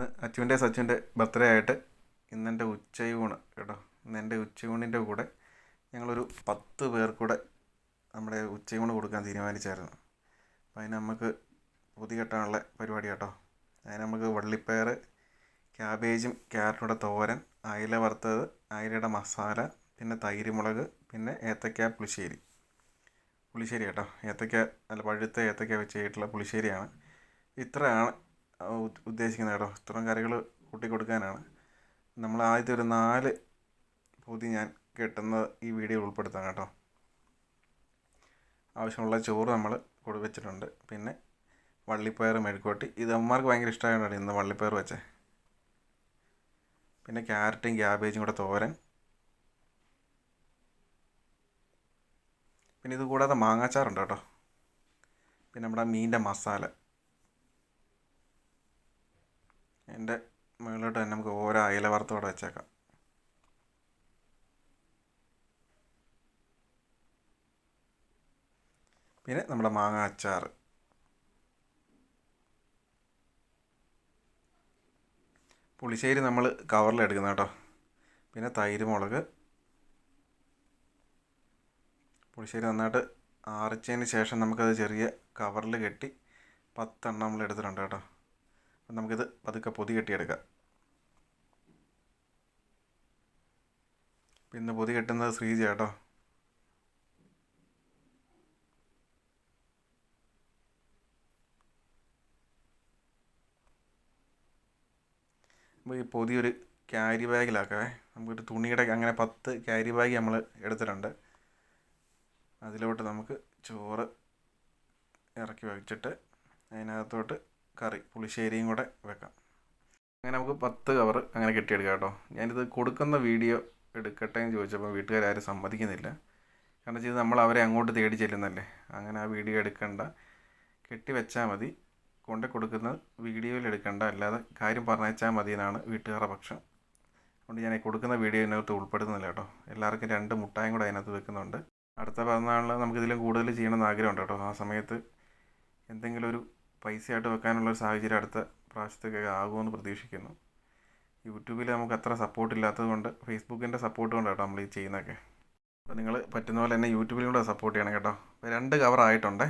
ഇന്ന് അച്ചുവിന്റെ സച്ചുവിന്റെ ബർത്ത്ഡേ ആയിട്ട് ഇന്നെന്റെ ഉച്ചയൂണ് കേട്ടോ. ഇന്ന് എന്റെ ഉച്ചയൂണിന്റെ കൂടെ ഞങ്ങളൊരു പത്ത് പേർക്കൂടെ നമ്മുടെ ഉച്ചയൂണ് കൊടുക്കാൻ തീരുമാനിച്ചായിരുന്നു. അപ്പോൾ അതിന് നമുക്ക് പൊതി കെട്ടാനുള്ള പരിപാടി കേട്ടോ. അതിന് നമുക്ക് വള്ളിപ്പയർ ക്യാബേജും ക്യാരറ്റൂടെ തോരൻ അയില വറുത്തത് അയിലയുടെ മസാല പിന്നെ തൈര് മുളക് പിന്നെ ഏത്തക്ക പുളിശ്ശേരി. പുളിശ്ശേരി കേട്ടോ. ഏത്തക്ക അല്ല പഴുത്ത ഏത്തക്ക വെച്ച് ചെയ്തിട്ടുള്ള പുളിശ്ശേരിയാണ്. ഇത്രയാണ് ഉദ്ദേശിക്കുന്നത് കേട്ടോ. ഇത്രയും കറികൾ കൂട്ടി കൊടുക്കാനാണ് നമ്മൾ ആദ്യത്തെ ഒരു നാല് പൊതി ഞാൻ കെട്ടുന്ന ഈ വീഡിയോ ഉൾപ്പെടുത്താം കേട്ടോ. ആവശ്യമുള്ള ചോറ് നമ്മൾ കൊടു വെച്ചിട്ടുണ്ട്. പിന്നെ വള്ളിപ്പയർ മെഴുക്കോട്ടി ഇത് അമ്മമാർക്ക് ഭയങ്കര ഇഷ്ടമായിട്ടാണ് ഇന്ന് വള്ളിപ്പയർ വെച്ചേ. പിന്നെ ക്യാരറ്റും ക്യാബേജും കൂടെ തോരൻ. പിന്നെ ഇത് കൂടാതെ മാങ്ങാച്ചാറുണ്ട് കേട്ടോ. പിന്നെ നമ്മുടെ മീനിന്റെ മസാല. എന്റെ മുകളിലോട്ട് തന്നെ നമുക്ക് ഓരോ അയില വറുത്തോടെ വെച്ചേക്കാം. പിന്നെ നമ്മുടെ മാങ്ങ അച്ചാർ പുളിശ്ശേരി നമ്മൾ കവറിലെടുക്കുന്ന കേട്ടോ. പിന്നെ തൈര് മുളക്. പുളിശ്ശേരി നന്നായിട്ട് ആറിച്ചതിന് ശേഷം നമുക്കത് ചെറിയ കവറിൽ കെട്ടി പത്തെണ്ണം നമ്മൾ എടുത്തിട്ടുണ്ട് കേട്ടോ. അപ്പം നമുക്കിത് പതുക്കെ പൊതി കെട്ടിയെടുക്കാം. പിന്നെ പൊതി കെട്ടുന്നത് ശ്രീജ കേട്ടോ. അപ്പോൾ ഈ പൊതി ഒരു ക്യാരി ബാഗിലാക്കവേ നമുക്കൊരു തുണിയുടെ അങ്ങനെ പത്ത് ക്യാരി ബാഗ് നമ്മൾ എടുത്തിട്ടുണ്ട്. അതിലോട്ട് നമുക്ക് ചോറ് ഇറക്കി വെച്ചിട്ട് അതിനകത്തോട്ട് കറി പുളിശ്ശേരിയും കൂടെ വെക്കാം. അങ്ങനെ നമുക്ക് പത്ത് കവർ അങ്ങനെ കെട്ടിയെടുക്കാം കേട്ടോ. ഞാനിത് കൊടുക്കുന്ന വീഡിയോ എടുക്കട്ടെ എന്ന് ചോദിച്ചപ്പോൾ വീട്ടുകാരും സമ്മതിക്കുന്നില്ല. കാരണം ഇത് നമ്മൾ അവരെ അങ്ങോട്ട് തേടി ചെല്ലുന്നല്ലേ അങ്ങനെ ആ വീഡിയോ എടുക്കണ്ട. കെട്ടി വെച്ചാൽ മതി. കൊണ്ട് കൊടുക്കുന്ന വീഡിയോയിൽ എടുക്കണ്ട. അല്ലാതെ കാര്യം പറഞ്ഞാൽ മതി എന്നാണ് വീട്ടുകാരുടെ പക്ഷം. അതുകൊണ്ട് ഞാൻ കൊടുക്കുന്ന വീഡിയോ ഇതിനകത്ത് ഉൾപ്പെടുത്തുന്നില്ല കേട്ടോ. എല്ലാവർക്കും രണ്ട് മുട്ടായും കൂടെ അതിനകത്ത് വെക്കുന്നുണ്ട്. അടുത്ത പിറന്നാളിൽ നമുക്കിതിലും കൂടുതൽ ചെയ്യണമെന്ന് ആഗ്രഹമുണ്ട് കേട്ടോ. ആ സമയത്ത് എന്തെങ്കിലും ഒരു പൈസയായിട്ട് വെക്കാനുള്ള ഒരു സാഹചര്യം അടുത്ത പ്രാവശ്യത്തേക്കൊക്കെ ആകുമെന്ന് പ്രതീക്ഷിക്കുന്നു. യൂട്യൂബിൽ നമുക്ക് അത്ര സപ്പോർട്ട് ഇല്ലാത്തത് കൊണ്ട് ഫേസ്ബുക്കിന്റെ സപ്പോർട്ട് കൊണ്ട് കേട്ടോ നമ്മൾ ഈ ചെയ്യുന്നതൊക്കെ. അപ്പോൾ നിങ്ങൾ പറ്റുന്ന പോലെ തന്നെ യൂട്യൂബിലും കൂടെ സപ്പോർട്ട് ചെയ്യണം കേട്ടോ. രണ്ട് കവർ ആയിട്ടുണ്ടേ.